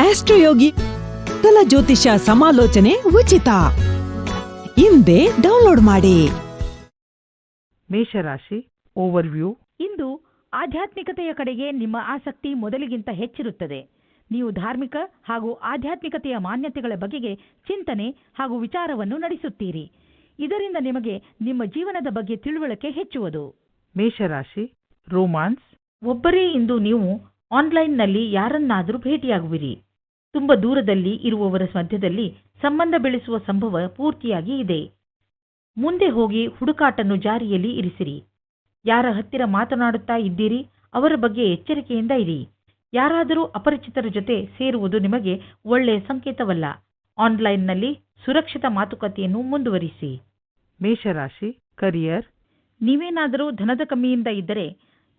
ಆಸ್ಟ್ರೋಯೋಗಿ ಕಲ ಜ್ಯೋತಿಷ ಸಮಾಲೋಚನೆ ಉಚಿತ. ಹಿಂದೆ ಡೌನ್ಲೋಡ್ ಮಾಡಿ. ಮೇಷರಾಶಿ ಓವರ್ವ್ಯೂ. ಇಂದು ಆಧ್ಯಾತ್ಮಿಕತೆಯ ಕಡೆಗೆ ನಿಮ್ಮ ಆಸಕ್ತಿ ಮೊದಲಿಗಿಂತ ಹೆಚ್ಚಿರುತ್ತದೆ. ನೀವು ಧಾರ್ಮಿಕ ಹಾಗೂ ಆಧ್ಯಾತ್ಮಿಕತೆಯ ಮಾನ್ಯತೆಗಳ ಬಗೆಗೆ ಚಿಂತನೆ ಹಾಗೂ ವಿಚಾರವನ್ನು ನಡೆಸುತ್ತೀರಿ. ಇದರಿಂದ ನಿಮಗೆ ನಿಮ್ಮ ಜೀವನದ ಬಗ್ಗೆ ತಿಳುವಳಿಕೆ ಹೆಚ್ಚುವುದು. ಮೇಷರಾಶಿ ರೋಮಾನ್ಸ್. ಒಬ್ಬರೇ ಇಂದು ನೀವು ಆನ್ಲೈನ್ನಲ್ಲಿ ಯಾರನ್ನಾದರೂ ಭೇಟಿಯಾಗುವಿರಿ. ತುಂಬ ದೂರದಲ್ಲಿ ಇರುವವರ ಮಧ್ಯದಲ್ಲಿ ಸಂಬಂಧ ಬೆಳೆಸುವ ಸಂಭವ ಪೂರ್ತಿಯಾಗಿ ಇದೆ. ಮುಂದೆ ಹೋಗಿ ಹುಡುಕಾಟನ್ನು ಜಾರಿಯಲ್ಲಿ ಇರಿಸಿರಿ. ಯಾರ ಹತ್ತಿರ ಮಾತನಾಡುತ್ತಾ ಇದ್ದೀರಿ ಅವರ ಬಗ್ಗೆ ಎಚ್ಚರಿಕೆಯಿಂದ ಇರಿ. ಯಾರಾದರೂ ಅಪರಿಚಿತರ ಜೊತೆ ಸೇರುವುದು ನಿಮಗೆ ಒಳ್ಳೆಯ ಸಂಕೇತವಲ್ಲ. ಆನ್ಲೈನ್ನಲ್ಲಿ ಸುರಕ್ಷಿತ ಮಾತುಕತೆಯನ್ನು ಮುಂದುವರಿಸಿ. ಮೇಷರಾಶಿ ಕರಿಯರ್. ನೀವೇನಾದರೂ ಧನದ ಕಮ್ಮಿಯಿಂದ ಇದ್ದರೆ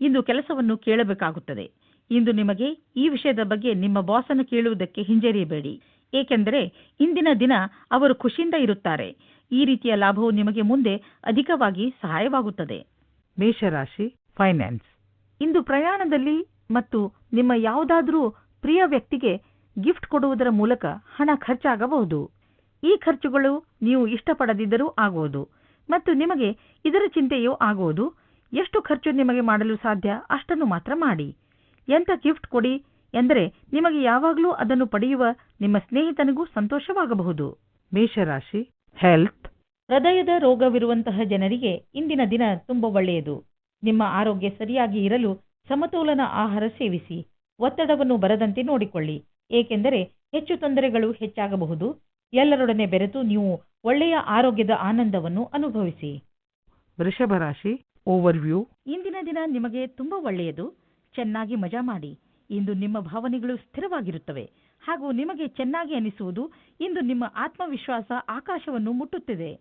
ಇಂದು ಕೆಲಸವನ್ನು ಕೇಳಬೇಕಾಗುತ್ತದೆ. ಇಂದು ನಿಮಗೆ ಈ ವಿಷಯದ ಬಗ್ಗೆ ನಿಮ್ಮ ಬಾಸನ್ನು ಕೇಳುವುದಕ್ಕೆ ಹಿಂಜರಿಯಬೇಡಿ. ಏಕೆಂದರೆ ಇಂದಿನ ದಿನ ಅವರು ಖುಷಿಯಿಂದ ಇರುತ್ತಾರೆ. ಈ ರೀತಿಯ ಲಾಭವು ನಿಮಗೆ ಮುಂದೆ ಅಧಿಕವಾಗಿ ಸಹಾಯವಾಗುತ್ತದೆ. ಮೇಷರಾಶಿ ಫೈನಾನ್ಸ್ ಇಂದು ಪ್ರಯಾಣದಲ್ಲಿ ಮತ್ತು ನಿಮ್ಮ ಯಾವುದಾದರೂ ಪ್ರಿಯ ವ್ಯಕ್ತಿಗೆ ಗಿಫ್ಟ್ ಕೊಡುವುದರ ಮೂಲಕ ಹಣ ಖರ್ಚಾಗಬಹುದು. ಈ ಖರ್ಚುಗಳು ನೀವು ಇಷ್ಟಪಡದಿದ್ದರೂ ಆಗುವುದು ಮತ್ತು ನಿಮಗೆ ಇದರ ಚಿಂತೆಯೂ ಆಗುವುದು ಎಷ್ಟು ಖರ್ಚು ನಿಮಗೆ ಮಾಡಲು ಸಾಧ್ಯ ಅಷ್ಟನ್ನು ಮಾತ್ರ ಮಾಡಿ. ಎಂಥ ಗಿಫ್ಟ್ ಕೊಡಿ ಎಂದರೆ ನಿಮಗೆ ಯಾವಾಗಲೂ ಅದನ್ನು ಪಡೆಯುವ ನಿಮ್ಮ ಸ್ನೇಹಿತನಿಗೂ ಸಂತೋಷವಾಗಬಹುದು. ಮೇಷರಾಶಿ ಹೆಲ್ತ್ ಹೃದಯದ ರೋಗವಿರುವಂತಹ ಜನರಿಗೆ ಇಂದಿನ ದಿನ ತುಂಬ ಒಳ್ಳೆಯದು. ನಿಮ್ಮ ಆರೋಗ್ಯ ಸರಿಯಾಗಿ ಇರಲು ಸಮತೋಲನ ಆಹಾರ ಸೇವಿಸಿ ಒತ್ತಡವನ್ನು ಬರದಂತೆ ನೋಡಿಕೊಳ್ಳಿ. ಏಕೆಂದರೆ ಹೆಚ್ಚು ತೊಂದರೆಗಳು ಹೆಚ್ಚಾಗಬಹುದು. ಎಲ್ಲರೊಡನೆ ಬೆರೆತು ನೀವು ಒಳ್ಳೆಯ ಆರೋಗ್ಯದ ಆನಂದವನ್ನು ಅನುಭವಿಸಿ. ವೃಷಭ ರಾಶಿ ಓವರ್ವ್ಯೂ ಇಂದಿನ ದಿನ ನಿಮಗೆ ತುಂಬ ಒಳ್ಳೆಯದು. ಚೆನ್ನಾಗಿ ಮಜಾ ಮಾಡಿ. ಇಂದು ನಿಮ್ಮ ಭಾವನೆಗಳು ಸ್ಥಿರವಾಗಿರುತ್ತವೆ. ಹಾಗೂ ನಿಮಗೆ ಚೆನ್ನಾಗಿ ಅನಿಸುವುದು ಇಂದು ನಿಮ್ಮ ಆತ್ಮವಿಶ್ವಾಸ ಆಕಾಶವನ್ನು ಮುಟ್ಟುತ್ತಿದೆ.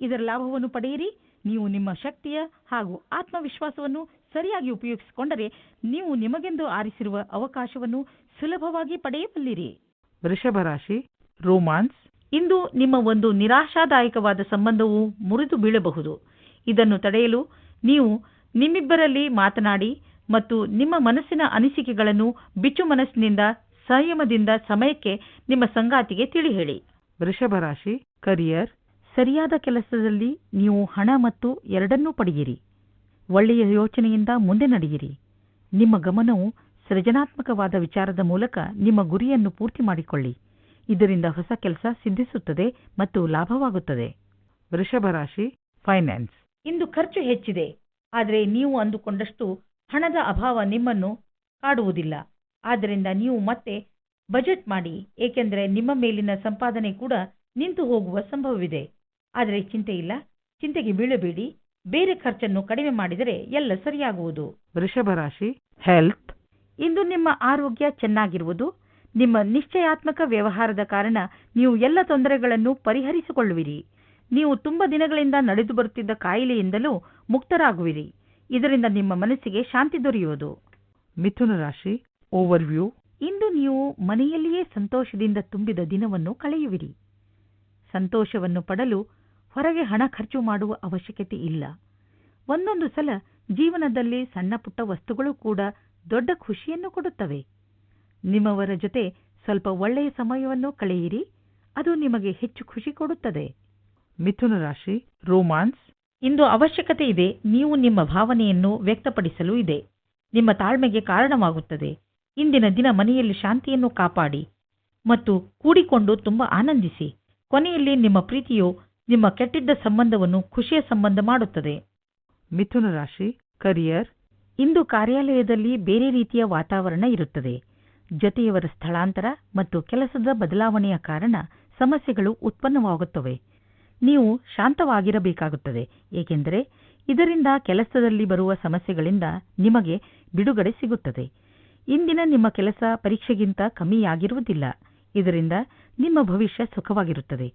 ಇದರ ಲಾಭವನ್ನು ಪಡೆಯಿರಿ. ನೀವು ನಿಮ್ಮ ಶಕ್ತಿಯ ಹಾಗೂ ಆತ್ಮವಿಶ್ವಾಸವನ್ನು ಸರಿಯಾಗಿ ಉಪಯೋಗಿಸಿಕೊಂಡರೆ ನೀವು ನಿಮಗೆಂದು ಆರಿಸಿರುವ ಅವಕಾಶವನ್ನು ಸುಲಭವಾಗಿ ಪಡೆಯಬಲ್ಲಿರಿ. ವೃಷಭ ರಾಶಿ ರೋಮಾನ್ಸ್. ಇಂದು ನಿಮ್ಮ ಒಂದು ನಿರಾಶಾದಾಯಕವಾದ ಸಂಬಂಧವು ಮುರಿದು ಬೀಳಬಹುದು. ಇದನ್ನು ತಡೆಯಲು ನೀವು ನಿಮ್ಮಿಬ್ಬರಲ್ಲಿ ಮಾತನಾಡಿ ಮತ್ತು ನಿಮ್ಮ ಮನಸ್ಸಿನ ಅನಿಸಿಕೆಗಳನ್ನು ಬಿಚ್ಚು ಮನಸ್ಸಿನಿಂದ ಸಂಯಮದಿಂದ ಸಮಯಕ್ಕೆ ನಿಮ್ಮ ಸಂಗಾತಿಗೆ ತಿಳಿ ಹೇಳಿ ವೃಷಭ ರಾಶಿ ಕರಿಯರ್ ಸರಿಯಾದ ಕೆಲಸದಲ್ಲಿ ನೀವು ಹಣ ಮತ್ತು ಎರಡನ್ನೂ ಪಡೆಯಿರಿ. ಒಳ್ಳೆಯ ಯೋಚನೆಯಿಂದ ಮುಂದೆ ನಡೆಯಿರಿ. ನಿಮ್ಮ ಗಮನವು ಸೃಜನಾತ್ಮಕವಾದ ವಿಚಾರದ ಮೂಲಕ ನಿಮ್ಮ ಗುರಿಯನ್ನು ಪೂರ್ತಿ ಮಾಡಿಕೊಳ್ಳಿ. ಇದರಿಂದ ಹೊಸ ಕೆಲಸ ಸಿದ್ಧಿಸುತ್ತದೆ ಮತ್ತು ಲಾಭವಾಗುತ್ತದೆ. ವೃಷಭ ರಾಶಿ ಫೈನಾನ್ಸ್ ಇಂದು ಖರ್ಚು ಹೆಚ್ಚಿದೆ. ಆದರೆ ನೀವು ಅಂದುಕೊಂಡಷ್ಟು ಹಣದ ಅಭಾವ ನಿಮ್ಮನ್ನು ಕಾಡುವುದಿಲ್ಲ. ಆದ್ದರಿಂದ ನೀವು ಮತ್ತೆ ಬಜೆಟ್ ಮಾಡಿ ಏಕೆಂದರೆ ನಿಮ್ಮ ಮೇಲಿನ ಸಂಪಾದನೆ ಕೂಡ ನಿಂತು ಹೋಗುವ ಸಂಭವವಿದೆ. ಆದರೆ ಚಿಂತೆ ಇಲ್ಲ. ಚಿಂತೆಗೆ ಬೀಳಬೇಡಿ. ಬೇರೆ ಖರ್ಚನ್ನು ಕಡಿಮೆ ಮಾಡಿದರೆ ಎಲ್ಲ ಸರಿಯಾಗುವುದು. ವೃಷಭ ರಾಶಿ ಹೆಲ್ತ್ ಇಂದು ನಿಮ್ಮ ಆರೋಗ್ಯ ಚೆನ್ನಾಗಿರುವುದು. ನಿಮ್ಮ ನಿಶ್ಚಯಾತ್ಮಕ ವ್ಯವಹಾರದ ಕಾರಣ ನೀವು ಎಲ್ಲ ತೊಂದರೆಗಳನ್ನು ಪರಿಹರಿಸಿಕೊಳ್ಳುವಿರಿ. ನೀವು ತುಂಬ ದಿನಗಳಿಂದ ನಡೆದು ಬರುತ್ತಿದ್ದ ಕಾಯಿಲೆಯಿಂದಲೂ ಮುಕ್ತರಾಗುವಿರಿ. ಇದರಿಂದ ನಿಮ್ಮ ಮನಸ್ಸಿಗೆ ಶಾಂತಿ ದೊರೆಯುವುದು. ಮಿಥುನ ರಾಶಿ ಓವರ್ವ್ಯೂ ಇಂದು ನೀವು ಮನೆಯಲ್ಲಿಯೇ ಸಂತೋಷದಿಂದ ತುಂಬಿದ ದಿನವನ್ನು ಕಳೆಯುವಿರಿ. ಸಂತೋಷವನ್ನು ಪಡಲು ಹೊರಗೆ ಹಣ ಖರ್ಚು ಮಾಡುವ ಅವಶ್ಯಕತೆ ಇಲ್ಲ. ಒಂದೊಂದು ಸಲ ಜೀವನದಲ್ಲಿ ಸಣ್ಣ ಪುಟ್ಟ ವಸ್ತುಗಳು ಕೂಡ ದೊಡ್ಡ ಖುಷಿಯನ್ನು ಕೊಡುತ್ತವೆ. ನಿಮ್ಮವರ ಜೊತೆ ಸ್ವಲ್ಪ ಒಳ್ಳೆಯ ಸಮಯವನ್ನು ಕಳೆಯಿರಿ. ಅದು ನಿಮಗೆ ಹೆಚ್ಚು ಖುಷಿ ಕೊಡುತ್ತದೆ. ಮಿಥುನ ರಾಶಿ ರೋಮಾನ್ಸ್ ಇಂದು ಅವಶ್ಯಕತೆ ಇದೆ ನೀವು ನಿಮ್ಮ ಭಾವನೆಯನ್ನು ವ್ಯಕ್ತಪಡಿಸಲು ಇದೆ. ನಿಮ್ಮ ತಾಳ್ಮೆಗೆ ಕಾರಣವಾಗುತ್ತದೆ. ಇಂದಿನ ದಿನ ಮನೆಯಲ್ಲಿ ಶಾಂತಿಯನ್ನು ಕಾಪಾಡಿ ಮತ್ತು ಕೂಡಿಕೊಂಡು ತುಂಬ ಆನಂದಿಸಿ. ಕೊನೆಯಲ್ಲಿ ನಿಮ್ಮ ಪ್ರೀತಿಯು ನಿಮ್ಮ ಕೆಟ್ಟಿದ್ದ ಸಂಬಂಧವನ್ನು ಖುಷಿಯ ಸಂಬಂಧ ಮಾಡುತ್ತದೆ. ಮಿಥುನ ರಾಶಿ ಕರಿಯರ್ ಇಂದು ಕಾರ್ಯಾಲಯದಲ್ಲಿ ಬೇರೆ ರೀತಿಯ ವಾತಾವರಣ ಇರುತ್ತದೆ. ಜೊತೆಯವರ ಸ್ಥಳಾಂತರ ಮತ್ತು ಕೆಲಸದ ಬದಲಾವಣೆಯ ಕಾರಣ ಸಮಸ್ಯೆಗಳು ಉತ್ಪನ್ನವಾಗುತ್ತವೆ. ನೀವು ಶಾಂತವಾಗಿರಬೇಕಾಗುತ್ತದೆ. ಏಕೆಂದರೆ ಇದರಿಂದ ಕೆಲಸದಲ್ಲಿ ಬರುವ ಸಮಸ್ಯೆಗಳಿಂದ ನಿಮಗೆ ಬಿಡುಗಡೆ ಸಿಗುತ್ತದೆ. ಇಂದಿನ ನಿಮ್ಮ ಕೆಲಸ ಪರೀಕ್ಷೆಗಿಂತ ಕಮ್ಮಿಯಾಗಿರುವುದಿಲ್ಲ. ಇದರಿಂದ ನಿಮ್ಮ ಭವಿಷ್ಯ ಸುಖವಾಗಿರುತ್ತದೆ.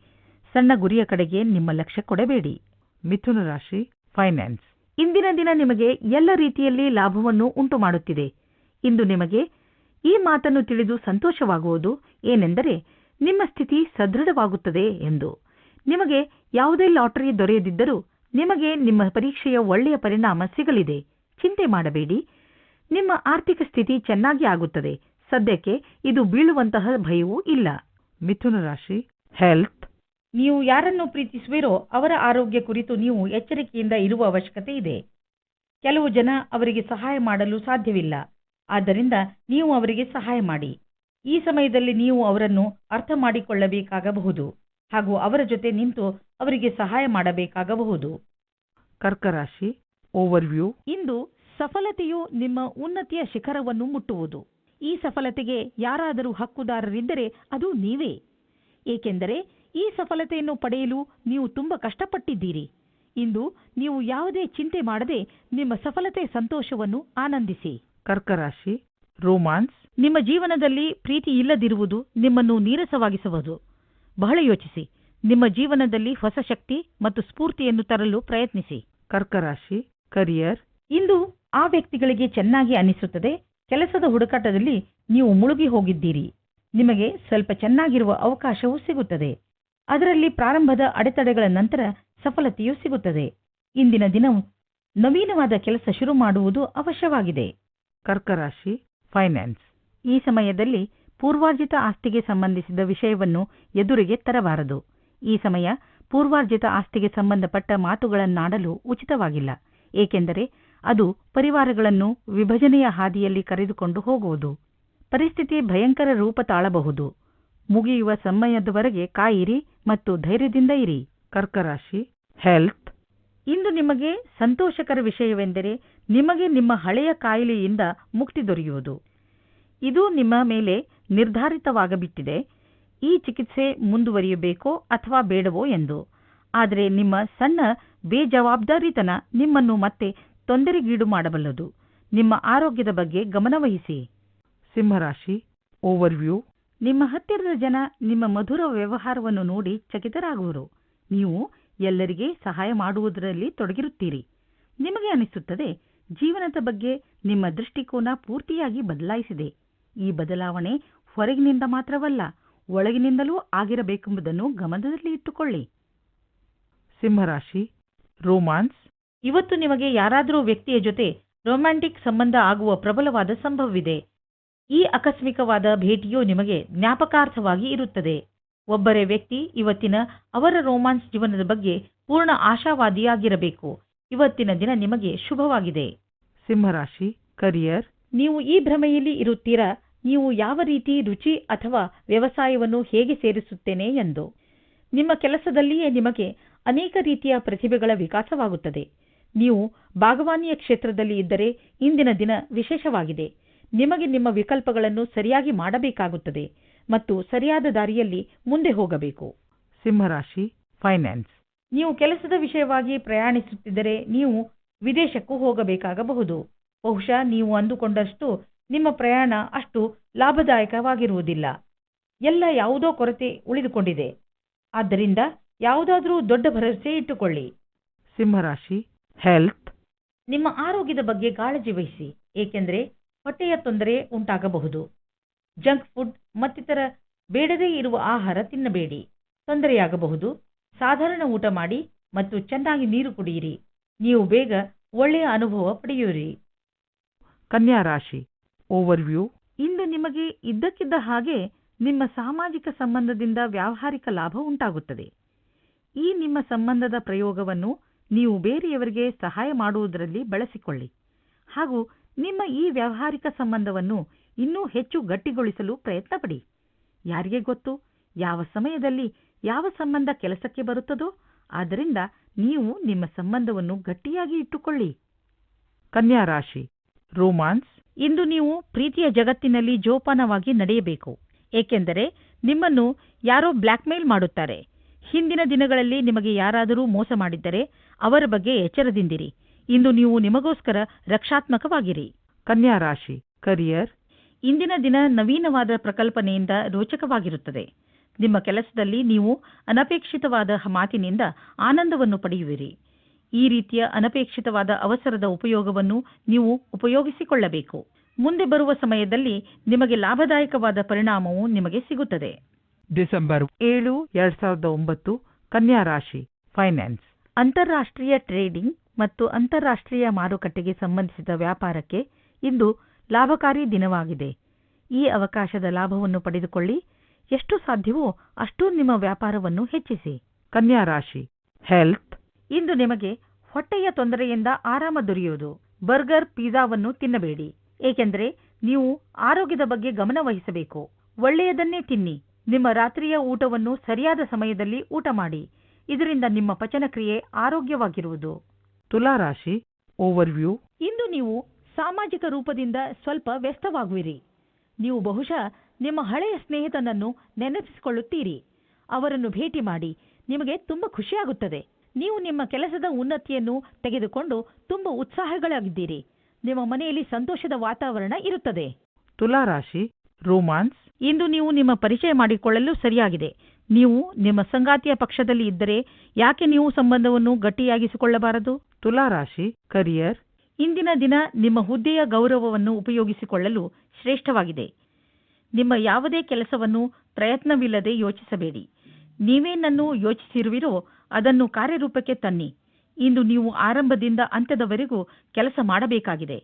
ಸಣ್ಣ ಗುರಿಯ ಕಡೆಗೆ ನಿಮ್ಮ ಲಕ್ಷ್ಯ ಕೊಡಬೇಡಿ. ಮಿಥುನ ರಾಶಿ ಫೈನಾನ್ಸ್ ಇಂದಿನ ದಿನ ನಿಮಗೆ ಎಲ್ಲ ರೀತಿಯಲ್ಲಿ ಲಾಭವನ್ನು ಉಂಟು ಮಾಡುತ್ತಿದೆ ಇಂದು ನಿಮಗೆ ಈ ಮಾತನ್ನು ತಿಳಿದು ಸಂತೋಷವಾಗುವುದು ಏನೆಂದರೆ ನಿಮ್ಮ ಸ್ಥಿತಿ ಸದೃಢವಾಗುತ್ತದೆ ಎಂದು. ನಿಮಗೆ ಯಾವುದೇ ಲಾಟರಿ ದೊರೆಯದಿದ್ದರೂ ನಿಮಗೆ ನಿಮ್ಮ ಪರೀಕ್ಷೆಯ ಒಳ್ಳೆಯ ಪರಿಣಾಮ ಸಿಗಲಿದೆ. ಚಿಂತೆ ಮಾಡಬೇಡಿ. ನಿಮ್ಮ ಆರ್ಥಿಕ ಸ್ಥಿತಿ ಚೆನ್ನಾಗಿ ಆಗುತ್ತದೆ. ಸದ್ಯಕ್ಕೆ ಇದು ಬೀಳುವಂತಹ ಭಯವೂ ಇಲ್ಲ. ಮಿಥುನ ರಾಶಿ ಹೆಲ್ತ್ ನೀವು ಯಾರನ್ನು ಪ್ರೀತಿಸುವಿರೋ ಅವರ ಆರೋಗ್ಯ ಕುರಿತು ನೀವು ಎಚ್ಚರಿಕೆಯಿಂದ ಇರುವ ಅವಶ್ಯಕತೆ ಇದೆ. ಕೆಲವು ಜನ ಅವರಿಗೆ ಸಹಾಯ ಮಾಡಲು ಸಾಧ್ಯವಿಲ್ಲ. ಆದ್ದರಿಂದ ನೀವು ಅವರಿಗೆ ಸಹಾಯ ಮಾಡಿ. ಈ ಸಮಯದಲ್ಲಿ ನೀವು ಅವರನ್ನು ಅರ್ಥ ಮಾಡಿಕೊಳ್ಳಬೇಕಾಗಬಹುದು. ಹಾಗೂ ಅವರ ಜೊತೆ ನಿಂತು ಅವರಿಗೆ ಸಹಾಯ ಮಾಡಬೇಕಾಗಬಹುದು. ಕರ್ಕರಾಶಿ ಓವರ್ವ್ಯೂ ಇಂದು ಸಫಲತೆಯು ನಿಮ್ಮ ಉನ್ನತಿಯ ಶಿಖರವನ್ನು ಮುಟ್ಟುವುದು. ಈ ಸಫಲತೆಗೆ ಯಾರಾದರೂ ಹಕ್ಕುದಾರರಿದ್ದರೆ ಅದು ನೀವೇ. ಏಕೆಂದರೆ ಈ ಸಫಲತೆಯನ್ನು ಪಡೆಯಲು ನೀವು ತುಂಬ ಕಷ್ಟಪಟ್ಟಿದ್ದೀರಿ. ಇಂದು ನೀವು ಯಾವುದೇ ಚಿಂತೆ ಮಾಡದೆ ನಿಮ್ಮ ಸಫಲತೆ ಸಂತೋಷವನ್ನು ಆನಂದಿಸಿ. ಕರ್ಕರಾಶಿ ರೋಮಾನ್ಸ್ ನಿಮ್ಮ ಜೀವನದಲ್ಲಿ ಪ್ರೀತಿ ಇಲ್ಲದಿರುವುದು ನಿಮ್ಮನ್ನು ನೀರಸವಾಗಿಸುವುದು. ಬಹಳ ಯೋಚಿಸಿ. ನಿಮ್ಮ ಜೀವನದಲ್ಲಿ ಹೊಸ ಶಕ್ತಿ ಮತ್ತು ಸ್ಫೂರ್ತಿಯನ್ನು ತರಲು ಪ್ರಯತ್ನಿಸಿ. ಕರ್ಕರಾಶಿ ಕರಿಯರ್ ಇಂದು ಆ ವ್ಯಕ್ತಿಗಳಿಗೆ ಚೆನ್ನಾಗಿ ಅನಿಸುತ್ತದೆ. ಕೆಲಸದ ಹುಡುಕಾಟದಲ್ಲಿ ನೀವು ಮುಳುಗಿ ಹೋಗಿದ್ದೀರಿ. ನಿಮಗೆ ಸ್ವಲ್ಪ ಚೆನ್ನಾಗಿರುವ ಅವಕಾಶವೂ ಸಿಗುತ್ತದೆ. ಅದರಲ್ಲಿ ಪ್ರಾರಂಭದ ಅಡೆತಡೆಗಳ ನಂತರ ಸಫಲತೆಯೂ ಸಿಗುತ್ತದೆ. ಇಂದಿನ ದಿನವು ನವೀನವಾದ ಕೆಲಸ ಶುರು ಮಾಡುವುದು ಅವಶ್ಯವಾಗಿದೆ. ಕರ್ಕರಾಶಿ ಫೈನಾನ್ಸ್ ಈ ಸಮಯದಲ್ಲಿ ಪೂರ್ವಾರ್ಜಿತ ಆಸ್ತಿಗೆ ಸಂಬಂಧಿಸಿದ ವಿಷಯವನ್ನು ಎದುರಿಗೆ ತರಬಾರದು. ಈ ಸಮಯ ಪೂರ್ವಾರ್ಜಿತ ಆಸ್ತಿಗೆ ಸಂಬಂಧಪಟ್ಟ ಮಾತುಗಳನ್ನಾಡಲು ಉಚಿತವಾಗಿಲ್ಲ. ಏಕೆಂದರೆ ಅದು ಪರಿವಾರಗಳನ್ನು ವಿಭಜನೆಯ ಹಾದಿಯಲ್ಲಿ ಕರೆದುಕೊಂಡು ಹೋಗುವುದು. ಪರಿಸ್ಥಿತಿ ಭಯಂಕರ ರೂಪ ತಾಳಬಹುದು. ಮುಗಿಯುವ ಸಮಯದವರೆಗೆ ಕಾಯಿರಿ ಮತ್ತು ಧೈರ್ಯದಿಂದ ಇರಿ. ಕರ್ಕರಾಶಿ ಹೆಲ್ತ್. ಇಂದು ನಿಮಗೆ ಸಂತೋಷಕರ ವಿಷಯವೆಂದರೆ ನಿಮಗೆ ನಿಮ್ಮ ಹಳೆಯ ಕಾಯಿಲೆಯಿಂದ ಮುಕ್ತಿ ದೊರೆಯುವುದು. ಇದು ನಿಮ್ಮ ಮೇಲೆ ನಿರ್ಧಾರಿತವಾಗಬಿಟ್ಟಿದೆ. ಈ ಚಿಕಿತ್ಸೆ ಮುಂದುವರಿಯಬೇಕೋ ಅಥವಾ ಬೇಡವೋ ಎಂದು. ಆದರೆ ನಿಮ್ಮ ಸಣ್ಣ ಬೇಜವಾಬ್ದಾರಿತನ ನಿಮ್ಮನ್ನು ಮತ್ತೆ ತೊಂದರೆಗೀಡು ಮಾಡಬಲ್ಲದು. ನಿಮ್ಮ ಆರೋಗ್ಯದ ಬಗ್ಗೆ ಗಮನವಹಿಸಿ ಸಿಂಹರಾಶಿ ಓವರ್ವ್ಯೂ. ನಿಮ್ಮ ಹತ್ತಿರದ ಜನ ನಿಮ್ಮ ಮಧುರ ವ್ಯವಹಾರವನ್ನು ನೋಡಿ ಚಕಿತರಾಗುವರು. ನೀವು ಎಲ್ಲರಿಗೆ ಸಹಾಯ ಮಾಡುವುದರಲ್ಲಿ ತೊಡಗಿರುತ್ತೀರಿ. ನಿಮಗೆ ಅನಿಸುತ್ತದೆ ಜೀವನದ ಬಗ್ಗೆ ನಿಮ್ಮ ದೃಷ್ಟಿಕೋನ ಪೂರ್ತಿಯಾಗಿ ಬದಲಾಯಿಸಿದೆ. ಈ ಬದಲಾವಣೆ ಹೊರಗಿನಿಂದ ಮಾತ್ರವಲ್ಲ ಒಳಗಿನಿಂದಲೂ ಆಗಿರಬೇಕೆಂಬುದನ್ನು ಗಮನದಲ್ಲಿ ಇಟ್ಟುಕೊಳ್ಳಿ. ಸಿಂಹರಾಶಿ ರೋಮಾನ್ಸ್. ಇವತ್ತು ನಿಮಗೆ ಯಾರಾದರೂ ವ್ಯಕ್ತಿಯ ಜೊತೆ ರೊಮ್ಯಾಂಟಿಕ್ ಸಂಬಂಧ ಆಗುವ ಪ್ರಬಲವಾದ ಸಂಭವವಿದೆ. ಈ ಆಕಸ್ಮಿಕವಾದ ಭೇಟಿಯು ನಿಮಗೆ ಜ್ಞಾಪಕಾರ್ಥವಾಗಿ ಇರುತ್ತದೆ. ಒಬ್ಬರೇ ವ್ಯಕ್ತಿ ಇವತ್ತಿನ ಅವರ ರೋಮಾನ್ಸ್ ಜೀವನದ ಬಗ್ಗೆ ಪೂರ್ಣ ಆಶಾವಾದಿಯಾಗಿರಬೇಕು. ಇವತ್ತಿನ ದಿನ ನಿಮಗೆ ಶುಭವಾಗಿದೆ. ಸಿಂಹರಾಶಿ ಕರಿಯರ್. ನೀವು ಈ ಭ್ರಮೆಯಲ್ಲಿ ಇರುತ್ತೀರಾ? ನೀವು ಯಾವ ರೀತಿ ರುಚಿ ಅಥವಾ ವ್ಯವಸಾಯವನ್ನು ಹೇಗೆ ಸೇರಿಸುತ್ತೇನೆ ಎಂದು. ನಿಮ್ಮ ಕೆಲಸದಲ್ಲಿಯೇ ನಿಮಗೆ ಅನೇಕ ರೀತಿಯ ಪ್ರತಿಭೆಗಳ ವಿಕಾಸವಾಗುತ್ತದೆ. ನೀವು ಬಾಗವಾನಿಯ ಕ್ಷೇತ್ರದಲ್ಲಿ ಇದ್ದರೆ ಇಂದಿನ ದಿನ ವಿಶೇಷವಾಗಿದೆ. ನಿಮಗೆ ನಿಮ್ಮ ವಿಕಲ್ಪಗಳನ್ನು ಸರಿಯಾಗಿ ಮಾಡಬೇಕಾಗುತ್ತದೆ ಮತ್ತು ಸರಿಯಾದ ದಾರಿಯಲ್ಲಿ ಮುಂದೆ ಹೋಗಬೇಕು. ಸಿಂಹರಾಶಿ ಫೈನಾನ್ಸ್ ನೀವು ಕೆಲಸದ ವಿಷಯವಾಗಿ ಪ್ರಯಾಣಿಸುತ್ತಿದ್ದರೆ ನೀವು ವಿದೇಶಕ್ಕೂ ಹೋಗಬೇಕಾಗಬಹುದು. ಬಹುಶಃ ನೀವು ಅಂದುಕೊಂಡಷ್ಟು ನಿಮ್ಮ ಪ್ರಯಾಣ ಅಷ್ಟು ಲಾಭದಾಯಕವಾಗಿರುವುದಿಲ್ಲ. ಎಲ್ಲ ಯಾವುದೋ ಕೊರತೆ ಉಳಿದುಕೊಂಡಿದೆ. ಆದ್ದರಿಂದ ಯಾವುದಾದರೂ ದೊಡ್ಡ ಭರವಸೆ ಇಟ್ಟುಕೊಳ್ಳಿ. ಸಿಂಹರಾಶಿ ಹೆಲ್ತ್ ನಿಮ್ಮ ಆರೋಗ್ಯದ ಬಗ್ಗೆ ಕಾಳಜಿ ವಹಿಸಿ ಏಕೆಂದರೆ ಹೊಟ್ಟೆಯ ತೊಂದರೆ ಉಂಟಾಗಬಹುದು. ಜಂಕ್ ಫುಡ್ ಮತ್ತಿತರ ಬೇಡದೇ ಇರುವ ಆಹಾರ ತಿನ್ನಬೇಡಿ. ತೊಂದರೆಯಾಗಬಹುದು. ಸಾಧಾರಣ ಊಟ ಮಾಡಿ ಮತ್ತು ಚೆನ್ನಾಗಿ ನೀರು ಕುಡಿಯಿರಿ. ನೀವು ಬೇಗ ಒಳ್ಳೆಯ ಅನುಭವ ಪಡೆಯುವಿರಿ. ಕನ್ಯಾ ರಾಶಿ ಓವರ್ವ್ಯೂ ಇಂದು ನಿಮಗೆ ಇದ್ದಕ್ಕಿದ್ದ ಹಾಗೆ ನಿಮ್ಮ ಸಾಮಾಜಿಕ ಸಂಬಂಧದಿಂದ ವ್ಯಾವಹಾರಿಕ ಲಾಭ ಉಂಟಾಗುತ್ತದೆ. ಈ ನಿಮ್ಮ ಸಂಬಂಧದ ಪ್ರಯೋಗವನ್ನು ನೀವು ಬೇರೆಯವರಿಗೆ ಸಹಾಯ ಮಾಡುವುದರಲ್ಲಿ ಬಳಸಿಕೊಳ್ಳಿ. ಹಾಗೂ ನಿಮ್ಮ ಈ ವ್ಯಾವಹಾರಿಕ ಸಂಬಂಧವನ್ನು ಇನ್ನೂ ಹೆಚ್ಚು ಗಟ್ಟಿಗೊಳಿಸಲು ಪ್ರಯತ್ನಪಡಿ. ಯಾರಿಗೆ ಗೊತ್ತು? ಯಾವ ಸಮಯದಲ್ಲಿ ಯಾವ ಸಂಬಂಧ ಕೆಲಸಕ್ಕೆ ಬರುತ್ತದೋ ಆದ್ದರಿಂದ ನೀವು ನಿಮ್ಮ ಸಂಬಂಧವನ್ನು ಗಟ್ಟಿಯಾಗಿ ಇಟ್ಟುಕೊಳ್ಳಿ. ಕನ್ಯಾ ರಾಶಿ ರೋಮಾನ್ಸ್ ಇಂದು ನೀವು ಪ್ರೀತಿಯ ಜಗತ್ತಿನಲ್ಲಿ ಜೋಪಾನವಾಗಿ ನಡೆಯಬೇಕು. ಏಕೆಂದರೆ ನಿಮ್ಮನ್ನು ಯಾರೋ ಬ್ಲ್ಯಾಕ್ಮೇಲ್ ಮಾಡುತ್ತಾರೆ. ಹಿಂದಿನ ದಿನಗಳಲ್ಲಿ ನಿಮಗೆ ಯಾರಾದರೂ ಮೋಸ ಮಾಡಿದ್ದರೆ ಅವರ ಬಗ್ಗೆ ಎಚ್ಚರದಿಂದಿರಿ. ಇಂದು ನೀವು ನಿಮಗೋಸ್ಕರ ರಕ್ಷಾತ್ಮಕವಾಗಿರಿ. ಕನ್ಯಾ ರಾಶಿ ಕರಿಯರ್ ಇಂದಿನ ದಿನ ನವೀನವಾದ ಪ್ರಕಲ್ಪನೆಯಿಂದ ರೋಚಕವಾಗಿರುತ್ತದೆ. ನಿಮ್ಮ ಕೆಲಸದಲ್ಲಿ ನೀವು ಅನಪೇಕ್ಷಿತವಾದ ಮಾತಿನಿಂದ ಆನಂದವನ್ನು ಪಡೆಯುವಿರಿ. ಈ ರೀತಿಯ ಅನಪೇಕ್ಷಿತವಾದ ಅವಸರದ ಉಪಯೋಗವನ್ನು ನೀವು ಉಪಯೋಗಿಸಿಕೊಳ್ಳಬೇಕು. ಮುಂದೆ ಬರುವ ಸಮಯದಲ್ಲಿ ನಿಮಗೆ ಲಾಭದಾಯಕವಾದ ಪರಿಣಾಮವು ನಿಮಗೆ ಸಿಗುತ್ತದೆ. ಡಿಸೆಂಬರ್ ಏಳು ಎರಡ್ ಸಾವಿರದ ಒಂಬತ್ತು ಕನ್ಯಾ ರಾಶಿ ಫೈನಾನ್ಸ್. ಅಂತಾರಾಷ್ಟ್ರೀಯ ಟ್ರೇಡಿಂಗ್ ಮತ್ತು ಅಂತಾರಾಷ್ಟ್ರೀಯ ಮಾರುಕಟ್ಟೆಗೆ ಸಂಬಂಧಿಸಿದ ವ್ಯಾಪಾರಕ್ಕೆ ಇಂದು ಲಾಭಕಾರಿ ದಿನವಾಗಿದೆ. ಈ ಅವಕಾಶದ ಲಾಭವನ್ನು ಪಡೆದುಕೊಳ್ಳಿ. ಎಷ್ಟು ಸಾಧ್ಯವೋ ಅಷ್ಟು ನಿಮ್ಮ ವ್ಯಾಪಾರವನ್ನು ಹೆಚ್ಚಿಸಿ. ಕನ್ಯಾ ರಾಶಿ ಹೆಲ್ತ್ ಇಂದು ನಿಮಗೆ ಹೊಟ್ಟೆಯ ತೊಂದರೆಯಿಂದ ಆರಾಮ ದೊರೆಯುವುದು. ಬರ್ಗರ್ ಪಿಜ್ಜಾವನ್ನು ತಿನ್ನಬೇಡಿ. ಏಕೆಂದರೆ ನೀವು ಆರೋಗ್ಯದ ಬಗ್ಗೆ ಗಮನ ವಹಿಸಬೇಕು. ಒಳ್ಳೆಯದನ್ನೇ ತಿನ್ನಿ. ನಿಮ್ಮ ರಾತ್ರಿಯ ಊಟವನ್ನು ಸರಿಯಾದ ಸಮಯದಲ್ಲಿ ಊಟ ಮಾಡಿ. ಇದರಿಂದ ನಿಮ್ಮ ಪಚನಕ್ರಿಯೆ ಆರೋಗ್ಯವಾಗಿರುವುದು. ತುಲಾರಾಶಿ ಓವರ್ವ್ಯೂ. ಇಂದು ನೀವು ಸಾಮಾಜಿಕ ರೂಪದಿಂದ ಸ್ವಲ್ಪ ವ್ಯಸ್ತವಾಗುವಿರಿ. ನೀವು ಬಹುಶಃ ನಿಮ್ಮ ಹಳೆಯ ಸ್ನೇಹಿತನನ್ನು ನೆನಪಿಸಿಕೊಳ್ಳುತ್ತೀರಿ. ಅವರನ್ನು ಭೇಟಿ ಮಾಡಿ ನಿಮಗೆ ತುಂಬ ಖುಷಿಯಾಗುತ್ತದೆ. ನೀವು ನಿಮ್ಮ ಕೆಲಸದ ಉನ್ನತಿಯನ್ನು ತೆಗೆದುಕೊಂಡು ತುಂಬ ಉತ್ಸಾಹಗಳಾಗಿದ್ದೀರಿ. ನಿಮ್ಮ ಮನೆಯಲ್ಲಿ ಸಂತೋಷದ ವಾತಾವರಣ ಇರುತ್ತದೆ. ತುಲಾ ರಾಶಿ ರೋಮಾನ್ಸ್. ಇಂದು ನೀವು ನಿಮ್ಮ ಪರಿಚಯ ಮಾಡಿಕೊಳ್ಳಲು ಸರಿಯಾಗಿದೆ. ನೀವು ನಿಮ್ಮ ಸಂಗಾತಿಯ ಪಕ್ಷದಲ್ಲಿ ಇದ್ದರೆ ಯಾಕೆ ನೀವು ಸಂಬಂಧವನ್ನು ಗಟ್ಟಿಯಾಗಿಸಿಕೊಳ್ಳಬಾರದು? ತುಲಾ ರಾಶಿ ಕರಿಯರ್. ಇಂದಿನ ದಿನ ನಿಮ್ಮ ಹುದ್ದೆಯ ಗೌರವವನ್ನು ಉಪಯೋಗಿಸಿಕೊಳ್ಳಲು ಶ್ರೇಷ್ಠವಾಗಿದೆ. ನಿಮ್ಮ ಯಾವುದೇ ಕೆಲಸವನ್ನು ಪ್ರಯತ್ನವಿಲ್ಲದೆ ಯೋಚಿಸಬೇಡಿ. ನೀವೇನನ್ನು ಯೋಚಿಸಿರುವಿರೋ ಅದನ್ನು ಕಾರ್ಯರೂಪಕ್ಕೆ ತನ್ನಿ. ಇಂದು ನೀವು ಆರಂಭದಿಂದ ಅಂತ್ಯದವರೆಗೂ ಕೆಲಸ ಮಾಡಬೇಕಾಗಿದೆ.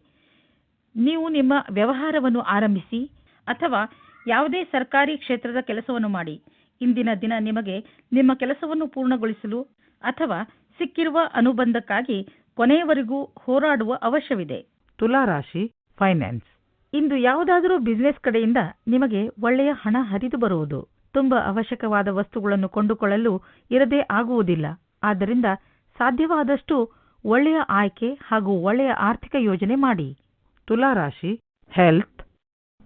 ನೀವು ನಿಮ್ಮ ವ್ಯವಹಾರವನ್ನು ಆರಂಭಿಸಿ ಅಥವಾ ಯಾವುದೇ ಸರ್ಕಾರಿ ಕ್ಷೇತ್ರದ ಕೆಲಸವನ್ನು ಮಾಡಿ. ಇಂದಿನ ದಿನ ನಿಮಗೆ ನಿಮ್ಮ ಕೆಲಸವನ್ನು ಪೂರ್ಣಗೊಳಿಸಲು ಅಥವಾ ಸಿಕ್ಕಿರುವ ಅನುಬಂಧಕ್ಕಾಗಿ ಕೊನೆಯವರೆಗೂ ಹೋರಾಡುವ ಅವಶ್ಯವಿದೆ. ತುಲಾ ರಾಶಿ ಫೈನಾನ್ಸ್. ಇಂದು ಯಾವುದಾದರೂ ಬಿಸಿನೆಸ್ ಕಡೆಯಿಂದ ನಿಮಗೆ ಒಳ್ಳೆಯ ಹಣ ಹರಿದು ಬರುವುದು. ತುಂಬ ಅವಶ್ಯಕವಾದ ವಸ್ತುಗಳನ್ನು ಕೊಂಡುಕೊಳ್ಳಲು ಇರದೇ ಆಗುವುದಿಲ್ಲ. ಆದ್ದರಿಂದ ಸಾಧ್ಯವಾದಷ್ಟು ಒಳ್ಳೆಯ ಆಯ್ಕೆ ಹಾಗೂ ಒಳ್ಳೆಯ ಆರ್ಥಿಕ ಯೋಜನೆ ಮಾಡಿ. ತುಲಾ ರಾಶಿ ಹೆಲ್ತ್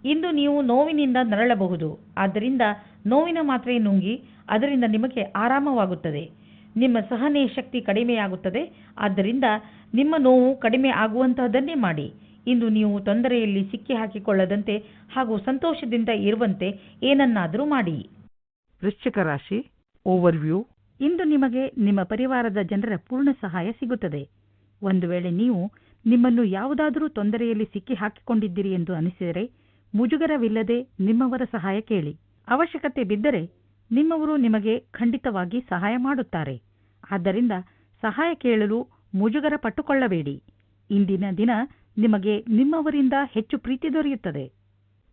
ಇಂದು ನೀವು ನೋವಿನಿಂದ ನರಳಬಹುದು. ಆದ್ದರಿಂದ ನೋವಿನ ಮಾತ್ರೆ ನುಂಗಿ ಅದರಿಂದ ನಿಮಗೆ ಆರಾಮವಾಗುತ್ತದೆ. ನಿಮ್ಮ ಸಹನೆ ಶಕ್ತಿ ಕಡಿಮೆಯಾಗುತ್ತದೆ. ಆದ್ದರಿಂದ ನಿಮ್ಮ ನೋವು ಕಡಿಮೆ ಆಗುವಂತಹದನ್ನೇ ಮಾಡಿ. ಇಂದು ನೀವು ತೊಂದರೆಯಲ್ಲಿ ಸಿಕ್ಕಿ ಹಾಕಿಕೊಳ್ಳದಂತೆ ಹಾಗೂ ಸಂತೋಷದಿಂದ ಇರುವಂತೆ ಏನನ್ನಾದರೂ ಮಾಡಿ. ವೃಶ್ಚಿಕ ರಾಶಿ ಓವರ್ವ್ಯೂ ಇಂದು ನಿಮಗೆ ನಿಮ್ಮ ಪರಿವಾರದ ಜನರ ಪೂರ್ಣ ಸಹಾಯ ಸಿಗುತ್ತದೆ. ಒಂದು ವೇಳೆ ನೀವು ನಿಮ್ಮನ್ನು ಯಾವುದಾದರೂ ತೊಂದರೆಯಲ್ಲಿ ಸಿಕ್ಕಿ ಹಾಕಿಕೊಂಡಿದ್ದೀರಿ ಎಂದು ಅನಿಸಿದರೆ ಮುಜುಗರವಿಲ್ಲದೆ ನಿಮ್ಮವರ ಸಹಾಯ ಕೇಳಿ. ಅವಶ್ಯಕತೆ ಬಿದ್ದರೆ ನಿಮ್ಮವರು ನಿಮಗೆ ಖಂಡಿತವಾಗಿ ಸಹಾಯ ಮಾಡುತ್ತಾರೆ. ಆದ್ದರಿಂದ ಸಹಾಯ ಕೇಳಲು ಮುಜುಗರ ಪಟ್ಟುಕೊಳ್ಳಬೇಡಿ. ಇಂದಿನ ದಿನ ನಿಮಗೆ ನಿಮ್ಮವರಿಂದ ಹೆಚ್ಚು ಪ್ರೀತಿ ದೊರೆಯುತ್ತದೆ.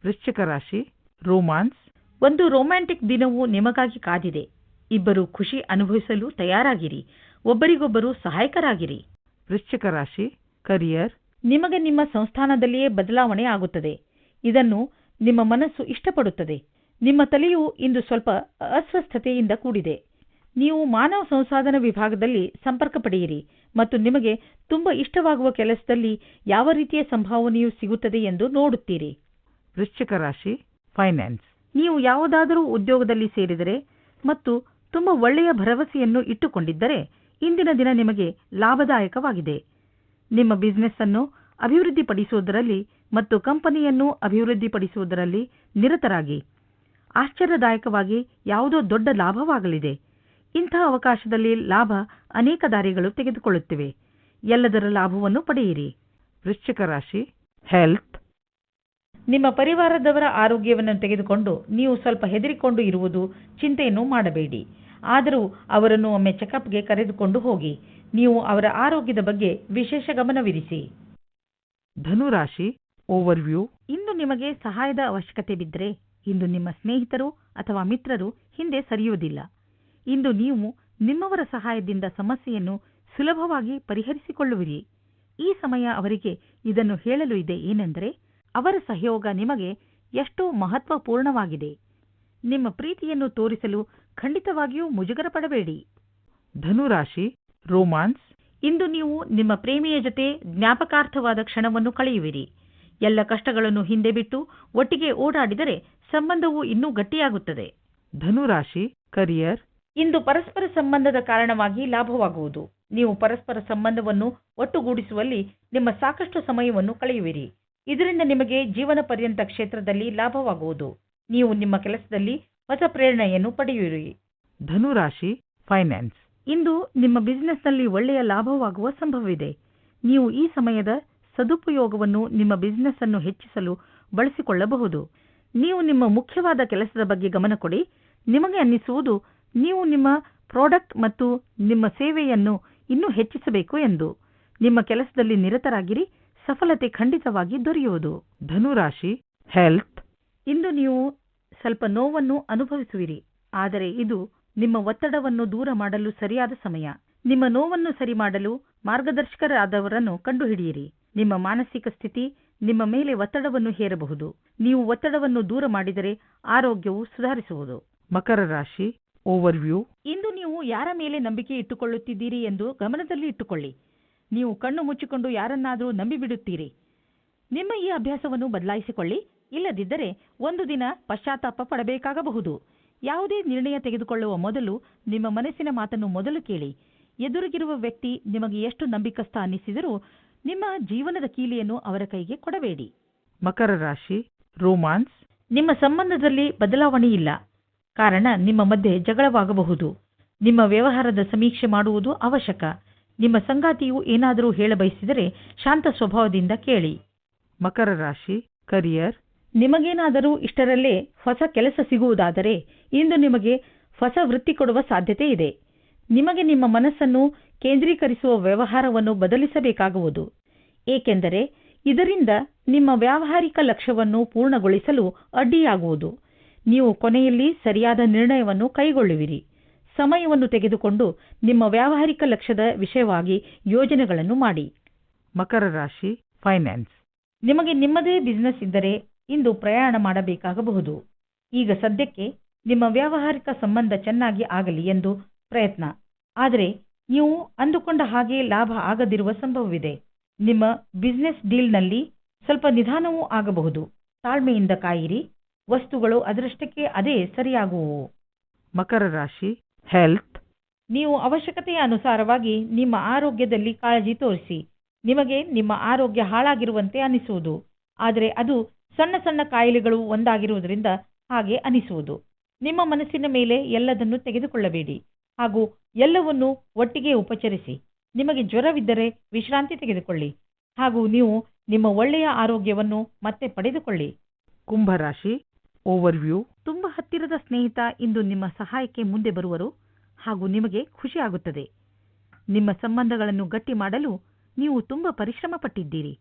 ವೃಶ್ಚಿಕ ರಾಶಿ ರೋಮಾನ್ಸ್ ಒಂದು ರೊಮ್ಯಾಂಟಿಕ್ ದಿನವು ನಿಮಗಾಗಿ ಕಾದಿದೆ. ಇಬ್ಬರು ಖುಷಿ ಅನುಭವಿಸಲು ತಯಾರಾಗಿರಿ. ಒಬ್ಬರಿಗೊಬ್ಬರು ಸಹಾಯಕರಾಗಿರಿ. ವೃಶ್ಚಿಕ ರಾಶಿ ಕರಿಯರ್ ನಿಮಗೆ ನಿಮ್ಮ ಸಂಸ್ಥಾನದಲ್ಲಿಯೇ ಬದಲಾವಣೆ ಆಗುತ್ತದೆ. ಇದನ್ನು ನಿಮ್ಮ ಮನಸ್ಸು ಇಷ್ಟಪಡುತ್ತದೆ. ನಿಮ್ಮ ತಲೆಯು ಇಂದು ಸ್ವಲ್ಪ ಅಸ್ವಸ್ಥತೆಯಿಂದ ಕೂಡಿದೆ. ನೀವು ಮಾನವ ಸಂಸಾಧನ ವಿಭಾಗದಲ್ಲಿ ಸಂಪರ್ಕ ಪಡೆಯಿರಿ ಮತ್ತು ನಿಮಗೆ ತುಂಬಾ ಇಷ್ಟವಾಗುವ ಕೆಲಸದಲ್ಲಿ ಯಾವ ರೀತಿಯ ಸಂಭಾವನೆಯು ಸಿಗುತ್ತದೆ ಎಂದು ನೋಡುತ್ತೀರಿ. ವೃಶ್ಚಿಕ ರಾಶಿ ಫೈನಾನ್ಸ್ ನೀವು ಯಾವುದಾದರೂ ಉದ್ಯೋಗದಲ್ಲಿ ಸೇರಿದರೆ ಮತ್ತು ತುಂಬ ಒಳ್ಳೆಯ ಭರವಸೆಯನ್ನು ಇಟ್ಟುಕೊಂಡಿದ್ದರೆ ಇಂದಿನ ದಿನ ನಿಮಗೆ ಲಾಭದಾಯಕವಾಗಿದೆ. ನಿಮ್ಮ ಬಿಸಿನೆಸ್ ಅನ್ನು ಅಭಿವೃದ್ಧಿಪಡಿಸುವುದರಲ್ಲಿ ಮತ್ತು ಕಂಪನಿಯನ್ನು ಅಭಿವೃದ್ಧಿಪಡಿಸುವುದರಲ್ಲಿ ನಿರತರಾಗಿ. ಆಶ್ಚರ್ಯದಾಯಕವಾಗಿ ಯಾವುದೋ ದೊಡ್ಡ ಲಾಭವಾಗಲಿದೆ. ಇಂಥ ಅವಕಾಶದಲ್ಲಿ ಲಾಭ ಅನೇಕ ದಾರಿಗಳು ತೆಗೆದುಕೊಳ್ಳುತ್ತಿವೆ. ಎಲ್ಲದರ ಲಾಭವನ್ನು ಪಡೆಯಿರಿ. ವೃಶ್ಚಿಕ ರಾಶಿ ಹೆಲ್ತ್ ನಿಮ್ಮ ಪರಿವಾರದವರ ಆರೋಗ್ಯವನ್ನು ತೆಗೆದುಕೊಂಡು ನೀವು ಸ್ವಲ್ಪ ಹೆದರಿಕೊಂಡು ಇರುವುದು ಚಿಂತೆಯನ್ನು ಮಾಡಬೇಡಿ. ಆದರೂ ಅವರನ್ನು ಒಮ್ಮೆ ಚೆಕಪ್ಗೆ ಕರೆದುಕೊಂಡು ಹೋಗಿ. ನೀವು ಅವರ ಆರೋಗ್ಯದ ಬಗ್ಗೆ ವಿಶೇಷ ಗಮನವಿರಿಸಿ. ಧನುರಾಶಿ ಓವರ್ವ್ಯೂ. ಇಂದು ನಿಮಗೆ ಸಹಾಯದ ಅವಶ್ಯಕತೆ ಬಿದ್ದರೆ ಇಂದು ನಿಮ್ಮ ಸ್ನೇಹಿತರು ಅಥವಾ ಮಿತ್ರರು ಹಿಂದೆ ಸರಿಯುವುದಿಲ್ಲ. ಇಂದು ನೀವು ನಿಮ್ಮವರ ಸಹಾಯದಿಂದ ಸಮಸ್ಯೆಯನ್ನು ಸುಲಭವಾಗಿ ಪರಿಹರಿಸಿಕೊಳ್ಳುವಿರಿ. ಈ ಸಮಯ ಅವರಿಗೆ ಇದನ್ನು ಹೇಳಲು ಇದೆ ಏನೆಂದರೆ ಅವರ ಸಹಯೋಗ ನಿಮಗೆ ಎಷ್ಟೋ ಮಹತ್ವಪೂರ್ಣವಾಗಿದೆ. ನಿಮ್ಮ ಪ್ರೀತಿಯನ್ನು ತೋರಿಸಲು ಖಂಡಿತವಾಗಿಯೂ ಮುಜುಗರ ಪಡಬೇಡಿ ಧನುರಾಶಿ ರೋಮಾನ್ಸ್. ಇಂದು ನೀವು ನಿಮ್ಮ ಪ್ರೇಮಿಯ ಜೊತೆ ಜ್ಞಾಪಕಾರ್ಥವಾದ ಕ್ಷಣವನ್ನು ಕಳೆಯುವಿರಿ. ಎಲ್ಲ ಕಷ್ಟಗಳನ್ನು ಹಿಂದೆ ಬಿಟ್ಟು ಒಟ್ಟಿಗೆ ಓಡಾಡಿದರೆ ಸಂಬಂಧವು ಇನ್ನೂ ಗಟ್ಟಿಯಾಗುತ್ತದೆ. ಧನುರಾಶಿ ಕರಿಯರ್. ಇಂದು ಪರಸ್ಪರ ಸಂಬಂಧದ ಕಾರಣವಾಗಿ ಲಾಭವಾಗುವುದು. ನೀವು ಪರಸ್ಪರ ಸಂಬಂಧವನ್ನು ಒಟ್ಟುಗೂಡಿಸುವಲ್ಲಿ ನಿಮ್ಮ ಸಾಕಷ್ಟು ಸಮಯವನ್ನು ಕಳೆಯುವಿರಿ. ಇದರಿಂದ ನಿಮಗೆ ಜೀವನ ಪರ್ಯಂತ ಕ್ಷೇತ್ರದಲ್ಲಿ ಲಾಭವಾಗುವುದು. ನೀವು ನಿಮ್ಮ ಕೆಲಸದಲ್ಲಿ ಹೊಸ ಪ್ರೇರಣೆಯನ್ನು ಪಡೆಯುವಿರಿ. ಧನುರಾಶಿ ಫೈನಾನ್ಸ್ ಇಂದು ನಿಮ್ಮ ಬಿಸಿನೆಸ್ನಲ್ಲಿ ಒಳ್ಳೆಯ ಲಾಭವಾಗುವ ಸಂಭವವಿದೆ. ನೀವು ಈ ಸಮಯದ ಸದುಪಯೋಗವನ್ನು ನಿಮ್ಮ ಬಿಸಿನೆಸ್ ಅನ್ನು ಹೆಚ್ಚಿಸಲು ಬಳಸಿಕೊಳ್ಳಬಹುದು. ನೀವು ನಿಮ್ಮ ಮುಖ್ಯವಾದ ಕೆಲಸದ ಬಗ್ಗೆ ಗಮನ ಕೊಡಿ. ನಿಮಗೆ ಅನ್ನಿಸುವುದು ನೀವು ನಿಮ್ಮ ಪ್ರಾಡಕ್ಟ್ ಮತ್ತು ನಿಮ್ಮ ಸೇವೆಯನ್ನು ಇನ್ನೂ ಹೆಚ್ಚಿಸಬೇಕು ಎಂದು. ನಿಮ್ಮ ಕೆಲಸದಲ್ಲಿ ನಿರತರಾಗಿರಿ. ಸಫಲತೆ ಖಂಡಿತವಾಗಿ ದೊರೆಯುವುದು. ಧನುರಾಶಿ ಹೆಲ್ತ್ ಇಂದು ನೀವು ಸ್ವಲ್ಪ ನೋವನ್ನು ಅನುಭವಿಸುವಿರಿ. ಆದರೆ ಇದು ನಿಮ್ಮ ಒತ್ತಡವನ್ನು ದೂರ ಮಾಡಲು ಸರಿಯಾದ ಸಮಯ. ನಿಮ್ಮ ನೋವನ್ನು ಸರಿ ಮಾಡಲು ಮಾರ್ಗದರ್ಶಕರಾದವರನ್ನು ಕಂಡುಹಿಡಿಯಿರಿ. ನಿಮ್ಮ ಮಾನಸಿಕ ಸ್ಥಿತಿ ನಿಮ್ಮ ಮೇಲೆ ಒತ್ತಡವನ್ನು ಹೇರಬಹುದು. ನೀವು ಒತ್ತಡವನ್ನು ದೂರ ಮಾಡಿದರೆ ಆರೋಗ್ಯವು ಸುಧಾರಿಸುವುದು. ಮಕರ ರಾಶಿ ಓವರ್ವ್ಯೂ ಇಂದು ನೀವು ಯಾರ ಮೇಲೆ ನಂಬಿಕೆ ಇಟ್ಟುಕೊಳ್ಳುತ್ತಿದ್ದೀರಿ ಎಂದು ಗಮನದಲ್ಲಿ ಇಟ್ಟುಕೊಳ್ಳಿ. ನೀವು ಕಣ್ಣು ಮುಚ್ಚಿಕೊಂಡು ಯಾರನ್ನಾದರೂ ನಂಬಿಬಿಡುತ್ತೀರಿ? ನಿಮ್ಮ ಈ ಅಭ್ಯಾಸವನ್ನು ಬದಲಾಯಿಸಿಕೊಳ್ಳಿ. ಇಲ್ಲದಿದ್ದರೆ ಒಂದು ದಿನ ಪಶ್ಚಾತ್ತಾಪ ಪಡಬೇಕಾಗಬಹುದು. ಯಾವುದೇ ನಿರ್ಣಯ ತೆಗೆದುಕೊಳ್ಳುವ ಮೊದಲು ನಿಮ್ಮ ಮನಸ್ಸಿನ ಮಾತನ್ನು ಮೊದಲು ಕೇಳಿ. ಎದುರಿಗಿರುವ ವ್ಯಕ್ತಿ ನಿಮಗೆ ಎಷ್ಟು ನಂಬಿಕಸ್ಥ ಅನ್ನಿಸಿದರೂ ನಿಮ್ಮ ಜೀವನದ ಕೀಲಿಯನ್ನು ಅವರ ಕೈಗೆ ಕೊಡಬೇಡಿ. ಮಕರ ರಾಶಿ ರೋಮಾನ್ಸ್. ನಿಮ್ಮ ಸಂಬಂಧದಲ್ಲಿ ಬದಲಾವಣೆ ಇಲ್ಲ. ಕಾರಣ ನಿಮ್ಮ ಮಧ್ಯೆ ಜಗಳವಾಗಬಹುದು. ನಿಮ್ಮ ವ್ಯವಹಾರದ ಸಮೀಕ್ಷೆ ಮಾಡುವುದು ಅವಶ್ಯಕ. ನಿಮ್ಮ ಸಂಗಾತಿಯು ಏನಾದರೂ ಹೇಳಬಯಸಿದರೆ ಶಾಂತ ಸ್ವಭಾವದಿಂದ ಕೇಳಿ. ಮಕರ ರಾಶಿ ಕರಿಯರ್ ನಿಮಗೇನಾದರೂ ಇಷ್ಟರಲ್ಲೇ ಹೊಸ ಕೆಲಸ ಸಿಗುವುದಾದರೆ ಇಂದು ನಿಮಗೆ ಹೊಸ ವೃತ್ತಿ ಕೊಡುವ ಸಾಧ್ಯತೆ ಇದೆ. ನಿಮಗೆ ನಿಮ್ಮ ಮನಸ್ಸನ್ನು ಕೇಂದ್ರೀಕರಿಸುವ ವ್ಯವಹಾರವನ್ನು ಬದಲಿಸಬೇಕಾಗುವುದು. ಏಕೆಂದರೆ ಇದರಿಂದ ನಿಮ್ಮ ವ್ಯಾವಹಾರಿಕ ಲಕ್ಷ್ಯವನ್ನು ಪೂರ್ಣಗೊಳಿಸಲು ಅಡ್ಡಿಯಾಗುವುದು. ನೀವು ಕೊನೆಯಲ್ಲಿ ಸರಿಯಾದ ನಿರ್ಣಯವನ್ನು ಕೈಗೊಳ್ಳುವಿರಿ. ಸಮಯವನ್ನು ತೆಗೆದುಕೊಂಡು ನಿಮ್ಮ ವ್ಯಾವಹಾರಿಕ ಲಕ್ಷ್ಯದ ವಿಷಯವಾಗಿ ಯೋಜನೆಗಳನ್ನು ಮಾಡಿ. ಮಕರ ರಾಶಿ ಫೈನಾನ್ಸ್ ನಿಮಗೆ ನಿಮ್ಮದೇ ಬಿಸಿನೆಸ್ ಇದ್ದರೆ ಇಂದು ಪ್ರಯಾಣ ಮಾಡಬೇಕಾಗಬಹುದು. ಈಗ ಸದ್ಯಕ್ಕೆ ನಿಮ್ಮ ವ್ಯಾವಹಾರಿಕ ಸಂಬಂಧ ಚೆನ್ನಾಗಿ ಆಗಲಿ ಎಂದು ಪ್ರಯತ್ನ. ಆದರೆ ನೀವು ಅಂದುಕೊಂಡ ಹಾಗೆ ಲಾಭ ಆಗದಿರುವ ಸಂಭವವಿದೆ. ನಿಮ್ಮ ಬಿಸ್ನೆಸ್ ಡೀಲ್ನಲ್ಲಿ ಸ್ವಲ್ಪ ನಿಧಾನವೂ ಆಗಬಹುದು. ತಾಳ್ಮೆಯಿಂದ ಕಾಯಿರಿ. ವಸ್ತುಗಳು ಅದೃಷ್ಟಕ್ಕೆ ಅದೇ ಸರಿಯಾಗುವು ಮಕರ ರಾಶಿ ಹೆಲ್ತ್ ನೀವು ಅವಶ್ಯಕತೆಯ ಅನುಸಾರವಾಗಿ ನಿಮ್ಮ ಆರೋಗ್ಯದಲ್ಲಿ ಕಾಳಜಿ ತೋರಿಸಿ. ನಿಮಗೆ ನಿಮ್ಮ ಆರೋಗ್ಯ ಹಾಳಾಗಿರುವಂತೆ ಅನಿಸುವುದು. ಆದರೆ ಅದು ಸಣ್ಣ ಸಣ್ಣ ಕಾಯಿಲೆಗಳು ಒಂದಾಗಿರುವುದರಿಂದ ಹಾಗೆ ಅನಿಸುವುದು. ನಿಮ್ಮ ಮನಸ್ಸಿನ ಮೇಲೆ ಎಲ್ಲದನ್ನು ತೆಗೆದುಕೊಳ್ಳಬೇಡಿ. ಹಾಗೂ ಎಲ್ಲವನ್ನು ಒಟ್ಟಿಗೆ ಉಪಚರಿಸಿ. ನಿಮಗೆ ಜ್ವರವಿದ್ದರೆ ವಿಶ್ರಾಂತಿ ತೆಗೆದುಕೊಳ್ಳಿ. ಹಾಗೂ ನೀವು ನಿಮ್ಮ ಒಳ್ಳೆಯ ಆರೋಗ್ಯವನ್ನು ಮತ್ತೆ ಪಡೆದುಕೊಳ್ಳಿ. ಕುಂಭರಾಶಿ ಓವರ್ವ್ಯೂ ತುಂಬಾ ಹತ್ತಿರದ ಸ್ನೇಹಿತ ಇಂದು ನಿಮ್ಮ ಸಹಾಯಕ್ಕೆ ಮುಂದೆ ಬರುವರು. ಹಾಗೂ ನಿಮಗೆ ಖುಷಿಯಾಗುತ್ತದೆ. ನಿಮ್ಮ ಸಂಬಂಧಗಳನ್ನು ಗಟ್ಟಿ ಮಾಡಲು ನೀವು ತುಂಬ ಪರಿಶ್ರಮ ಪಟ್ಟಿದ್ದೀರಿ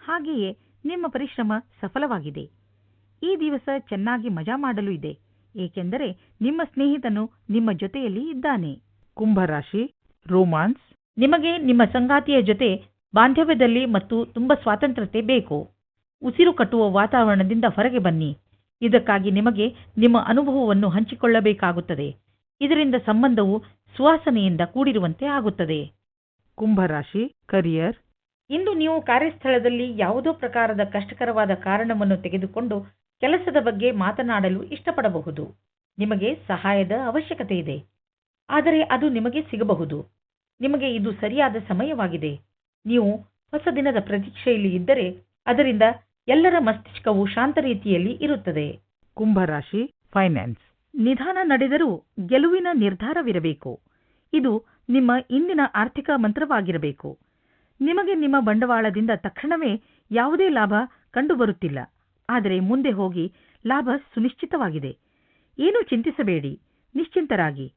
ಹಾಗೆಯೇ ನಿಮ್ಮ ಪರಿಶ್ರಮ ಸಫಲವಾಗಿದೆ. ಈ ದಿವಸ ಚೆನ್ನಾಗಿ ಮಜಾ ಮಾಡಲು ಇದೆ ಏಕೆಂದರೆ ನಿಮ್ಮ ಸ್ನೇಹಿತನು ನಿಮ್ಮ ಜೊತೆಯಲ್ಲಿ ಇದ್ದಾನೆ. ಕುಂಭರಾಶಿ ರೋಮಾನ್ಸ್. ನಿಮಗೆ ನಿಮ್ಮ ಸಂಗಾತಿಯ ಜೊತೆ ಬಾಂಧವ್ಯದಲ್ಲಿ ಮತ್ತು ತುಂಬ ಸ್ವಾತಂತ್ರ್ಯತೆ ಬೇಕು. ಉಸಿರು ಕಟ್ಟುವ ವಾತಾವರಣದಿಂದ ಹೊರಗೆ ಬನ್ನಿ. ಇದಕ್ಕಾಗಿ ನಿಮಗೆ ನಿಮ್ಮ ಅನುಭವವನ್ನು ಹಂಚಿಕೊಳ್ಳಬೇಕಾಗುತ್ತದೆ. ಇದರಿಂದ ಸಂಬಂಧವು ಸುವಾಸನೆಯಿಂದ ಕೂಡಿರುವಂತೆ ಆಗುತ್ತದೆ. ಕುಂಭರಾಶಿ ಕರಿಯರ್ ಇಂದು ನೀವು ಕಾರ್ಯಸ್ಥಳದಲ್ಲಿ ಯಾವುದೋ ಪ್ರಕಾರದ ಕಷ್ಟಕರವಾದ ಕಾರಣವನ್ನು ತೆಗೆದುಕೊಂಡು ಕೆಲಸದ ಬಗ್ಗೆ ಮಾತನಾಡಲು ಇಷ್ಟಪಡಬಹುದು. ನಿಮಗೆ ಸಹಾಯದ ಅವಶ್ಯಕತೆ ಇದೆ. ಆದರೆ ಅದು ನಿಮಗೆ ಸಿಗಬಹುದು. ನಿಮಗೆ ಇದು ಸರಿಯಾದ ಸಮಯವಾಗಿದೆ. ನೀವು ಹೊಸ ದಿನದ ಪ್ರತೀಕ್ಷೆಯಲ್ಲಿ ಇದ್ದರೆ ಅದರಿಂದ ಎಲ್ಲರ ಮಸ್ತಿಷ್ಕವು ಶಾಂತ ರೀತಿಯಲ್ಲಿ ಇರುತ್ತದೆ. ಕುಂಭರಾಶಿ ಫೈನಾನ್ಸ್ ನಿಧಾನ ನಡೆದರೂ ಗೆಲುವಿನ ನಿರ್ಧಾರವಿರಬೇಕು. ಇದು ನಿಮ್ಮ ಇಂದಿನ ಆರ್ಥಿಕ ಮಂತ್ರವಾಗಿರಬೇಕು. ನಿಮಗೆ ನಿಮ್ಮ ಬಂಡವಾಳದಿಂದ ತಕ್ಷಣವೇ ಯಾವುದೇ ಲಾಭ ಕಂಡುಬರುತ್ತಿಲ್ಲ. ಆದರೆ ಮುಂದೆ ಹೋಗಿ ಲಾಭ ಸುನಿಶ್ಚಿತವಾಗಿದೆ. ಏನೂ ಚಿಂತಿಸಬೇಡಿ. ನಿಶ್ಚಿಂತರಾಗಿ.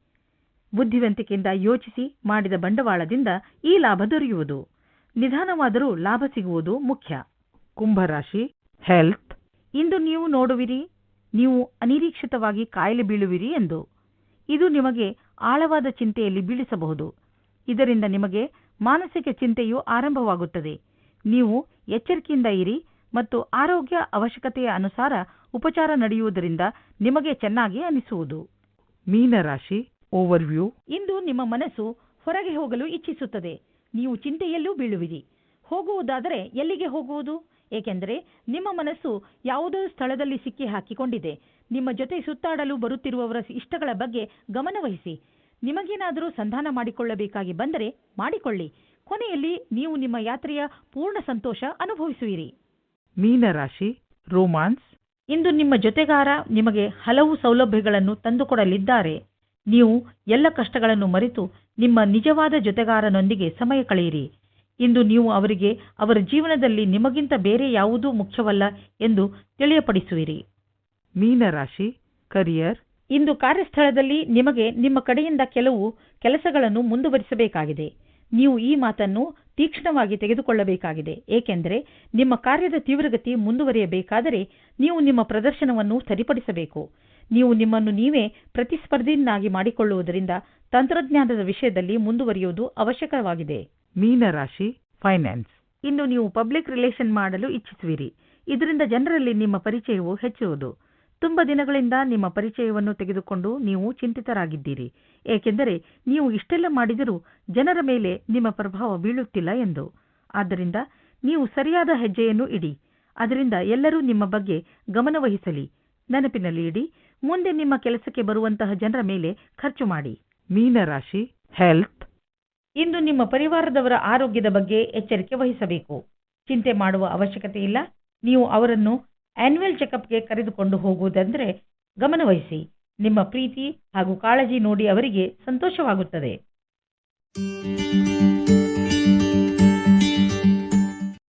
ಬುದ್ಧಿವಂತಿಕೆಯಿಂದ ಯೋಚಿಸಿ ಮಾಡಿದ ಬಂಡವಾಳದಿಂದ ಈ ಲಾಭ ದೊರೆಯುವುದು. ನಿಧಾನವಾದರೂ ಲಾಭ ಸಿಗುವುದು ಮುಖ್ಯ. ಕುಂಭರಾಶಿ ಹೆಲ್ತ್ ಇಂದು ನೀವು ನೋಡುವಿರಿ ನೀವು ಅನಿರೀಕ್ಷಿತವಾಗಿ ಕಾಯಿಲೆ ಬೀಳುವಿರಿ ಎಂದು. ಇದು ನಿಮಗೆ ಆಳವಾದ ಚಿಂತೆಯಲ್ಲಿ ಬೀಳಿಸಬಹುದು. ಇದರಿಂದ ನಿಮಗೆ ಮಾನಸಿಕ ಚಿಂತೆಯು ಆರಂಭವಾಗುತ್ತದೆ. ನೀವು ಎಚ್ಚರಿಕೆಯಿಂದ ಇರಿ ಮತ್ತು ಆರೋಗ್ಯ ಅವಶ್ಯಕತೆಯ ಅನುಸಾರ ಉಪಚಾರ ನಡೆಯುವುದರಿಂದ ನಿಮಗೆ ಚೆನ್ನಾಗಿ ಅನಿಸುವುದು. ಮೀನರಾಶಿ ಓವರ್ವ್ಯೂ ಇಂದು ನಿಮ್ಮ ಮನಸ್ಸು ಹೊರಗೆ ಹೋಗಲು ಇಚ್ಛಿಸುತ್ತದೆ. ನೀವು ಚಿಂತೆಯಲ್ಲೂ ಬೀಳುವಿರಿ. ಹೋಗುವುದಾದರೆ ಎಲ್ಲಿಗೆ ಹೋಗುವುದು? ಏಕೆಂದರೆ ನಿಮ್ಮ ಮನಸ್ಸು ಯಾವುದೋ ಸ್ಥಳದಲ್ಲಿ ಸಿಕ್ಕಿ ಹಾಕಿಕೊಂಡಿದೆ. ನಿಮ್ಮ ಜೊತೆ ಸುತ್ತಾಡಲು ಬರುತ್ತಿರುವವರ ಇಷ್ಟಗಳ ಬಗ್ಗೆ ಗಮನವಹಿಸಿ ನಿಮಗೇನಾದರೂ ಸಂಧಾನ ಮಾಡಿಕೊಳ್ಳಬೇಕಾಗಿ ಬಂದರೆ ಮಾಡಿಕೊಳ್ಳಿ. ಕೊನೆಯಲ್ಲಿ ನೀವು ನಿಮ್ಮ ಯಾತ್ರೆಯ ಪೂರ್ಣ ಸಂತೋಷ ಅನುಭವಿಸುವಿರಿ. ಮೀನರಾಶಿ ರೋಮಾನ್ಸ್. ಇಂದು ನಿಮ್ಮ ಜೊತೆಗಾರ ನಿಮಗೆ ಹಲವು ಸೌಲಭ್ಯಗಳನ್ನು ತಂದುಕೊಡಲಿದ್ದಾರೆ. ನೀವು ಎಲ್ಲ ಕಷ್ಟಗಳನ್ನು ಮರೆತು ನಿಮ್ಮ ನಿಜವಾದ ಜೊತೆಗಾರನೊಂದಿಗೆ ಸಮಯ ಕಳೆಯಿರಿ. ಇಂದು ನೀವು ಅವರಿಗೆ ಅವರ ಜೀವನದಲ್ಲಿ ನಿಮಗಿಂತ ಬೇರೆ ಯಾವುದೂ ಮುಖ್ಯವಲ್ಲ ಎಂದು ತಿಳಿಯಪಡಿಸುವಿರಿ. ಮೀನರಾಶಿ ಕರಿಯರ್. ಇಂದು ಕಾರ್ಯಸ್ಥಳದಲ್ಲಿ ನಿಮಗೆ ನಿಮ್ಮ ಕಡೆಯಿಂದ ಕೆಲವು ಕೆಲಸಗಳನ್ನು ಮುಂದುವರಿಸಬೇಕಾಗಿದೆ. ನೀವು ಈ ಮಾತನ್ನು ತೀಕ್ಷ್ಣವಾಗಿ ತೆಗೆದುಕೊಳ್ಳಬೇಕಾಗಿದೆ. ಏಕೆಂದರೆ ನಿಮ್ಮ ಕಾರ್ಯದ ತೀವ್ರಗತಿ ಮುಂದುವರಿಯಬೇಕಾದರೆ ನೀವು ನಿಮ್ಮ ಪ್ರದರ್ಶನವನ್ನು ಸರಿಪಡಿಸಬೇಕು. ನೀವು ನಿಮ್ಮನ್ನು ನೀವೇ ಪ್ರತಿಸ್ಪರ್ಧಿಯನ್ನಾಗಿ ಮಾಡಿಕೊಳ್ಳುವುದರಿಂದ ತಂತ್ರಜ್ಞಾನದ ವಿಷಯದಲ್ಲಿ ಮುಂದುವರಿಯುವುದು ಅವಶ್ಯಕವಾಗಿದೆ. ಮೀನರಾಶಿ ಫೈನಾನ್ಸ್ ಇನ್ನು ನೀವು ಪಬ್ಲಿಕ್ ರಿಲೇಷನ್ ಮಾಡಲು ಇಚ್ಛಿಸುವಿರಿ. ಇದರಿಂದ ಜನರಲ್ಲಿ ನಿಮ್ಮ ಪರಿಚಯವು ಹೆಚ್ಚುವುದು. ತುಂಬಾ ದಿನಗಳಿಂದ ನಿಮ್ಮ ಪರಿಚಯವನ್ನು ತೆಗೆದುಕೊಂಡು ನೀವು ಚಿಂತಿತರಾಗಿದ್ದೀರಿ. ಏಕೆಂದರೆ ನೀವು ಇಷ್ಟೆಲ್ಲ ಮಾಡಿದರೂ ಜನರ ಮೇಲೆ ನಿಮ್ಮ ಪ್ರಭಾವ ಬೀಳುತ್ತಿಲ್ಲ ಎಂದು. ಆದ್ದರಿಂದ ನೀವು ಸರಿಯಾದ ಹೆಜ್ಜೆಯನ್ನು ಇಡಿ. ಅದರಿಂದ ಎಲ್ಲರೂ ನಿಮ್ಮ ಬಗ್ಗೆ ಗಮನವಹಿಸಲಿ ನೆನಪಿನಲ್ಲಿ ಇಡಿ ಮುಂದೆ ನಿಮ್ಮ ಕೆಲಸಕ್ಕೆ ಬರುವಂತಹ ಜನರ ಮೇಲೆ ಖರ್ಚು ಮಾಡಿ. ಮೀನರಾಶಿ ಹೆಲ್ತ್ ಇಂದು ನಿಮ್ಮ ಪರಿವಾರದವರ ಆರೋಗ್ಯದ ಬಗ್ಗೆ ಎಚ್ಚರಿಕೆ ವಹಿಸಬೇಕು. ಚಿಂತೆ ಮಾಡುವ ಅವಶ್ಯಕತೆ ಇಲ್ಲ. ನೀವು ಅವರನ್ನು ಆನ್ಯುವಲ್ ಚೆಕಪ್ಗೆ ಕರೆದುಕೊಂಡು ಹೋಗುವುದಂದ್ರೆ ಗಮನವಹಿಸಿ ನಿಮ್ಮ ಪ್ರೀತಿ ಹಾಗೂ ಕಾಳಜಿ ನೋಡಿ ಅವರಿಗೆ ಸಂತೋಷವಾಗುತ್ತದೆ.